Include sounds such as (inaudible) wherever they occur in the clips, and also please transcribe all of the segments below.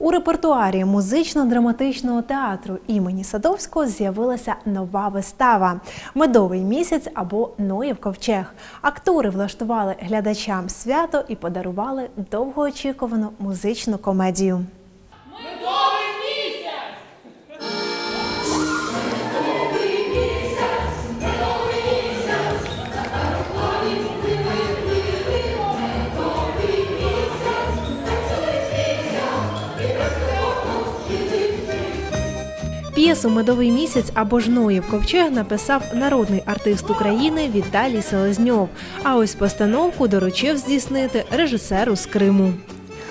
репертуарі музично-драматичного театру імені Садовського з'явилася нова вистава Медовий місяць або Ноєв ковчег. Актори влаштували глядачам свято і подарували довгоочікувану музичну комедію. П'єсу Медовий місяць або ж Ноєв ковчег написав народний артист України Віталій Селезньов. А ось постановку доручив здійснити режисеру з Криму.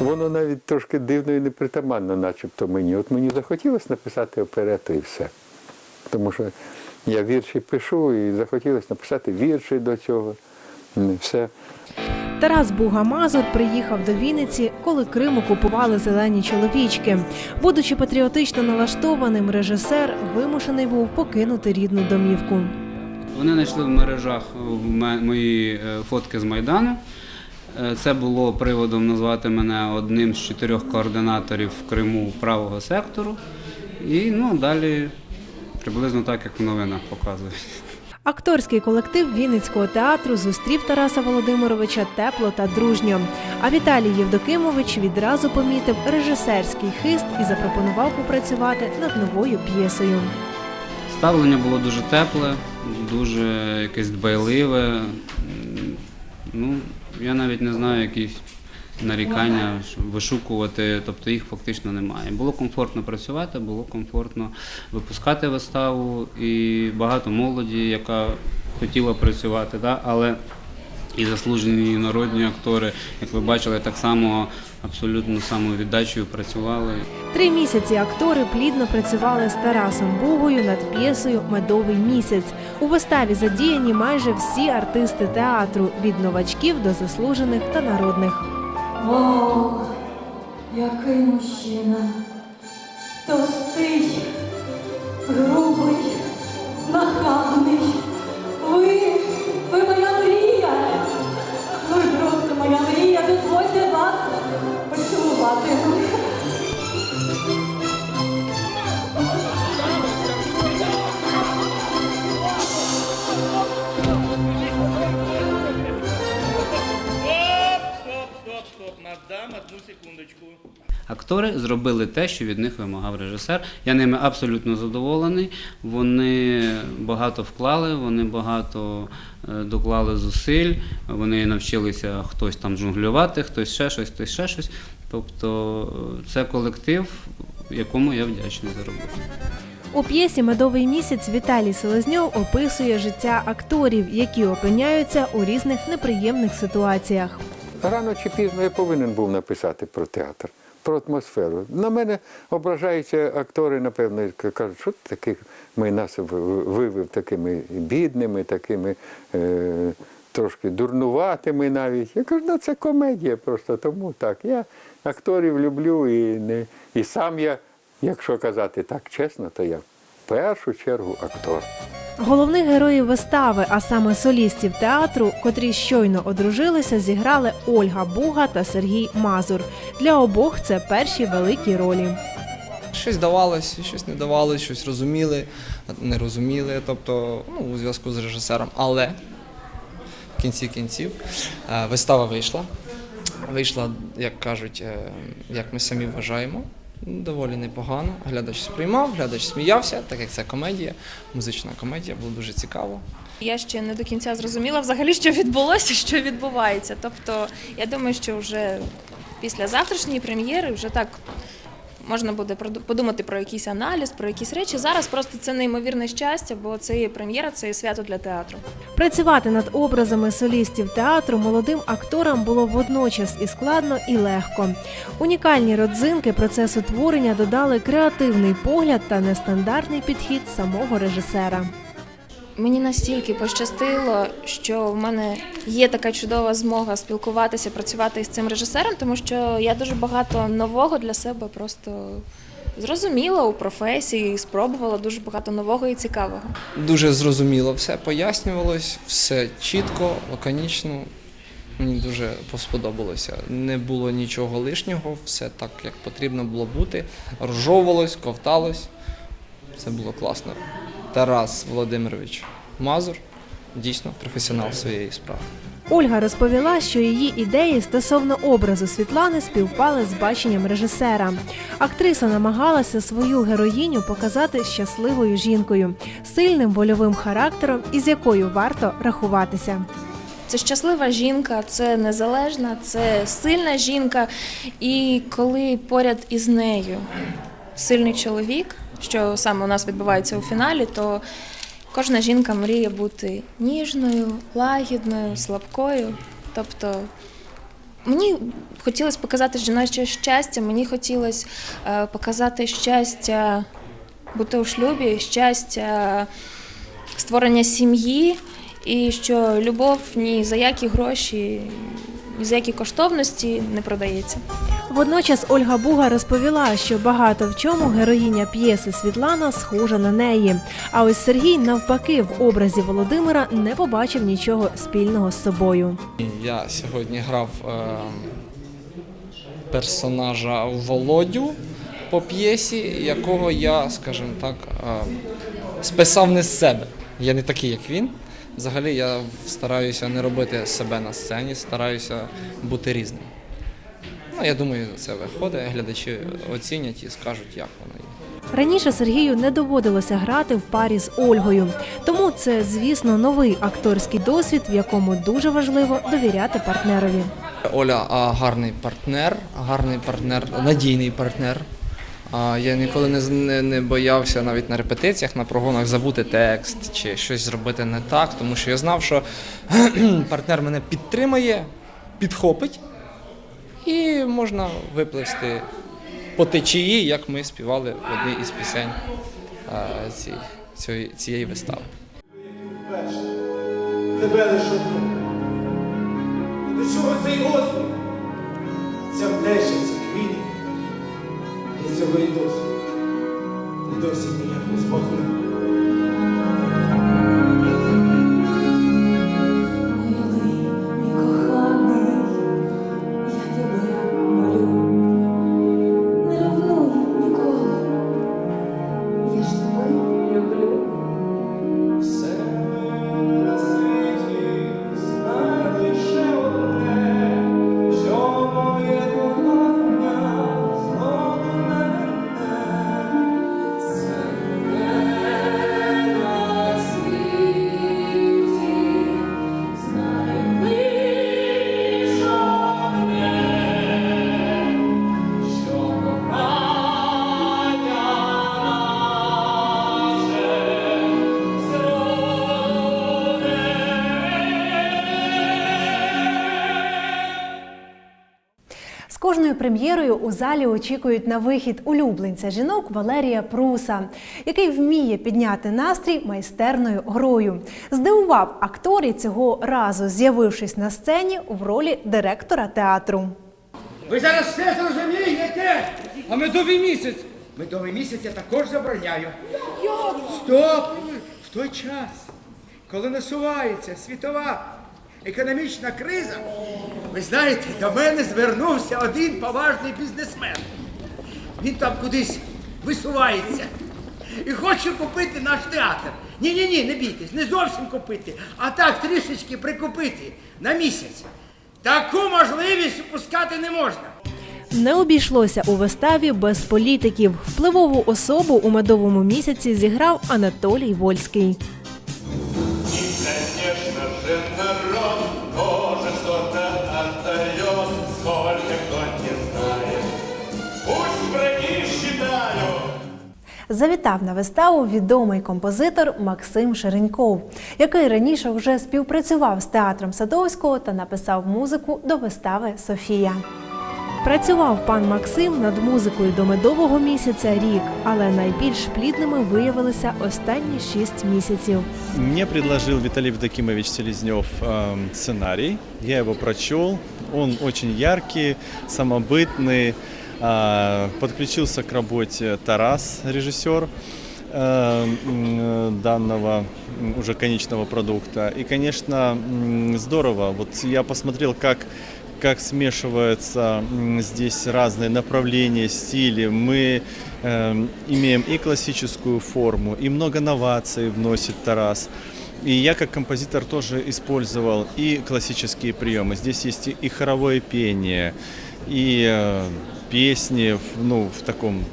Воно навіть трошки дивно і непритаманно, начебто мені. От мені захотілося написати оперету і все. Тому що я вірші пишу і захотілося написати вірші до цього. М, Все. Тарас Буга-Мазур приїхав до Вінниці, коли Крим окупували зелені чоловічки. Будучи патріотично налаштованим, режисер вимушений був покинути рідну домівку. Вони знайшли в мережах мої е, фотки з Майдану. Е, Це було приводом назвати мене одним з чотирьох координаторів в Криму правого сектору. І ну, далі приблизно так, як в новинах показують. Акторський колектив Вінницького театру зустрів Тараса Володимировича тепло та дружньо. А Віталій Євдокимович відразу помітив режисерський хист і запропонував попрацювати над новою п'єсою. Ставлення було дуже тепле, дуже якесь дбайливе. Ну, я навіть не знаю, якісь нарікання вишукувати, тобто їх фактично немає. Було комфортно працювати, було комфортно випускати виставу і багато молоді, яка хотіла працювати, да? але і заслужені і народні актори, як ви бачили, так само абсолютно самовіддачею працювали. Три місяці актори плідно працювали з Тарасом Бугою над п'єсою Медовий місяць. У виставі задіяні майже всі артисти театру від новачків до заслужених та народних. О, який мужчина, товстий, грубий, нахабний. Секундочку. Актори зробили те, що від них вимагав режисер. Я ними абсолютно задоволений. Вони багато вклали, вони багато е, доклали зусиль, вони навчилися хтось там жонглювати, хтось ще щось, хтось ще щось. Тобто е, це колектив, якому я вдячний за роботу. У п'єсі Медовий місяць Віталій Селезньов описує життя акторів, які опиняються у різних неприємних ситуаціях. Рано чи пізно я повинен був написати про театр, про атмосферу. На мене ображаються актори, напевно, кажуть, що таких ми нас вивів такими бідними, такими е, трошки дурнуватими навіть. Я кажу, ну це комедія просто тому так. Я акторів люблю і, не, і сам я, якщо казати так чесно, то я в першу чергу актор. Головних героїв вистави, а саме солістів театру, котрі щойно одружилися, зіграли Ольга Буга та Сергій Мазур. Для обох це перші великі ролі. Щось давалось, щось не давалось, щось розуміли, не розуміли, тобто ну, у зв'язку з режисером. Але в кінці кінців е, вистава вийшла. Вийшла, як кажуть, е, як ми самі вважаємо, доволі непогано. Глядач сприймав, глядач сміявся, так як це комедія, музична комедія, було дуже цікаво. Я ще не до кінця зрозуміла взагалі, що відбулося, що відбувається. Тобто, я думаю, що вже після завтрашньої прем'єри вже так можна буде подумати про якийсь аналіз, про якісь речі. Зараз просто це неймовірне щастя, бо це є прем'єра, це є свято для театру. Працювати над образами солістів театру молодим акторам було водночас і складно, і легко. Унікальні родзинки процесу творення додали креативний погляд та нестандартний підхід самого режисера. Мені настільки пощастило, що в мене є така чудова змога спілкуватися, працювати із цим режисером, тому що я дуже багато нового для себе просто зрозуміла у професії, спробувала дуже багато нового і цікавого. Дуже зрозуміло все пояснювалось, все чітко, лаконічно. Мені дуже сподобалося. Не було нічого лишнього, все так, як потрібно було бути. Розжовувалось, ковталось. Все було класно. Тарас Володимирович Мазур дійсно професіонал своєї справи. Ольга розповіла, що її ідеї стосовно образу Світлани співпали з баченням режисера. Актриса намагалася свою героїню показати щасливою жінкою, сильним вольовим характером, із якою варто рахуватися. Це щаслива жінка, це незалежна, це сильна жінка. І коли поряд із нею сильний чоловік, що саме у нас відбувається у фіналі, то кожна жінка мріє бути ніжною, лагідною, слабкою. Тобто мені хотілося показати жіноче щастя, мені хотілося е, показати щастя бути у шлюбі, щастя створення сім'ї, і що любов ні за які гроші, ні за які коштовності не продається. Водночас Ольга Буга розповіла, що багато в чому героїня п'єси Світлана схожа на неї. А ось Сергій, навпаки, в образі Володимира не побачив нічого спільного з собою. Я сьогодні грав е, персонажа Володю по п'єсі, якого я, скажімо так, е, списав не з себе. Я не такий, як він. Взагалі я стараюся не робити себе на сцені, стараюся бути різним. Ну, я думаю, це виходить, глядачі оцінять і скажуть, як воно є. Раніше Сергію не доводилося грати в парі з Ольгою, тому це, звісно, новий акторський досвід, в якому дуже важливо довіряти партнерові. Оля гарний партнер, гарний партнер, надійний партнер. Я ніколи не, не, боявся навіть на репетиціях, на прогонах забути текст чи щось зробити не так, тому що я знав, що (clears throat) партнер мене підтримає, підхопить, і можна випливти по течії, як ми співали в одній із пісень цієї, цієї вистави. Тебе лише одну. Чого цей острів? Ця втеча, ці квіти. І цього і досі. І досі кожною прем'єрою у залі очікують на вихід улюбленця жінок Валерія Пруса, який вміє підняти настрій майстерною грою. Здивував актор і цього разу, з'явившись на сцені в ролі директора театру. Ви зараз все зрозумієте? А медовий місяць. Медовий місяць я також забороняю. Стоп! В той час, коли насувається світова економічна криза, ви знаєте, до мене звернувся один поважний бізнесмен. Він там кудись висувається і хоче купити наш театр. Ні, ні, ні, не бійтесь, не зовсім купити, а так трішечки прикупити на місяць. Таку можливість упускати не можна. Не обійшлося у виставі без політиків. Впливову особу у медовому місяці зіграв Анатолій Вольський. Завітав на виставу відомий композитор Максим Шереньков, який раніше вже співпрацював з театром Садовського та написав музику до вистави Софія. Працював пан Максим над музикою до медового місяця рік, але найбільш плідними виявилися останні шість місяців. Мне предложил Виталий Евдокимович Селезнев эм, сценарий. Я его прочел. Он очень яркий, самобытный. А, Подключился к работе Тарас, режиссер. э, данного уже конечного продукта. И, конечно, здорово. Вот я посмотрел, как как смешиваются здесь разные направления, стили. Мы эм, имеем и классическую форму, и много новаций вносит Тарас. И я как композитор тоже использовал и классические приемы. Здесь есть и хоровое пение, и э, песни в, ну, в таком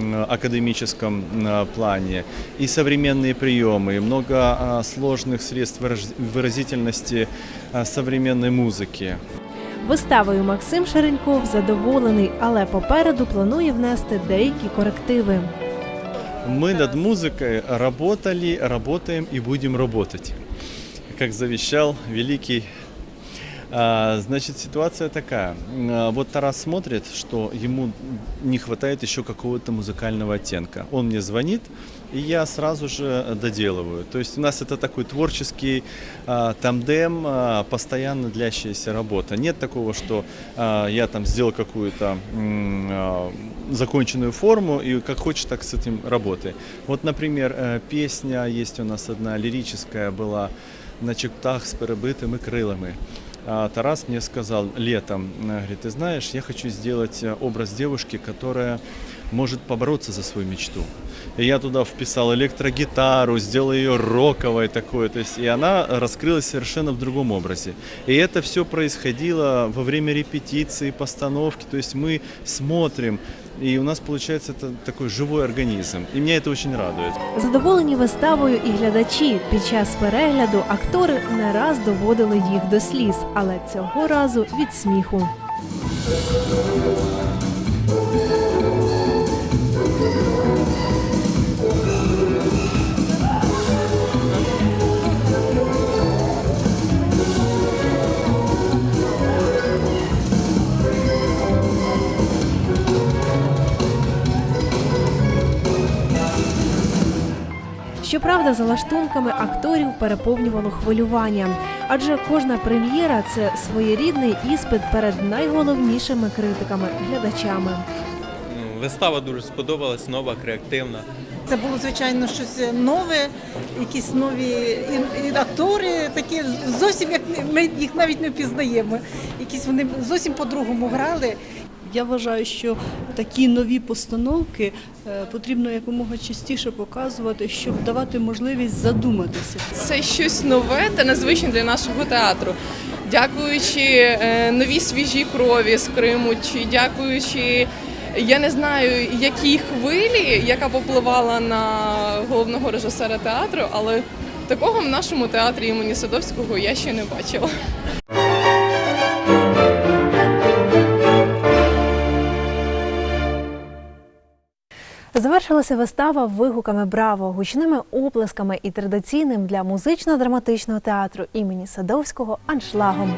м, академическом м, плане, и современные приемы, и много а, сложных средств выраж- выразительности а, современной музыки. Виставою Максим Шереньков задоволений, але попереду планує внести деякі корективи. Мы над музыкой работали, работаем и будем работать, как завещал великий. А, Значит, ситуация такая. А, Вот Тарас смотрит, что ему не хватает еще какого-то музыкального оттенка. Он мне звонит, и я сразу же доделываю. То есть у нас это такой творческий а, тандем, а, постоянно длящаяся работа. Нет такого, что а, я там сделал какую-то м, а, законченную форму и как хочешь, так с этим работай. Вот, например, э, песня есть у нас одна лирическая была на чептах с перебитыми крылами. А Тарас мне сказал летом, э, говорит, ты знаешь, я хочу сделать э, образ девушки, которая может побороться за свою мечту. И я туда вписал электрогитару, сделал ее роковой такой, то есть и она раскрылась совершенно в другом образе. И это все происходило во время репетиции, постановки, то есть мы смотрим, и у нас получается это такой живой организм. И меня это очень радует. Задоволені виставою і глядачі під час перегляду актори не раз доводили їх до сліз, але цього разу від сміху. Щоправда, за лаштунками акторів переповнювало хвилювання, адже кожна прем'єра це своєрідний іспит перед найголовнішими критиками глядачами. Ну, Вистава дуже сподобалась, нова, креативна. Це було звичайно щось нове, якісь нові і, і актори, такі зовсім як не- ми їх навіть не впізнаємо. Якісь вони зовсім по-другому грали. Я вважаю, що такі нові постановки е, потрібно якомога частіше показувати, щоб давати можливість задуматися. Це щось нове та незвичне для нашого театру. Дякуючи е, новій свіжій крові з Криму, чи дякуючи, я не знаю, якій хвилі, яка попливала на головного режисера театру, але такого в нашому театрі імені Садовського я ще не бачила. Завершилася вистава вигуками Браво, гучними оплесками і традиційним для музично-драматичного театру імені Садовського аншлагом.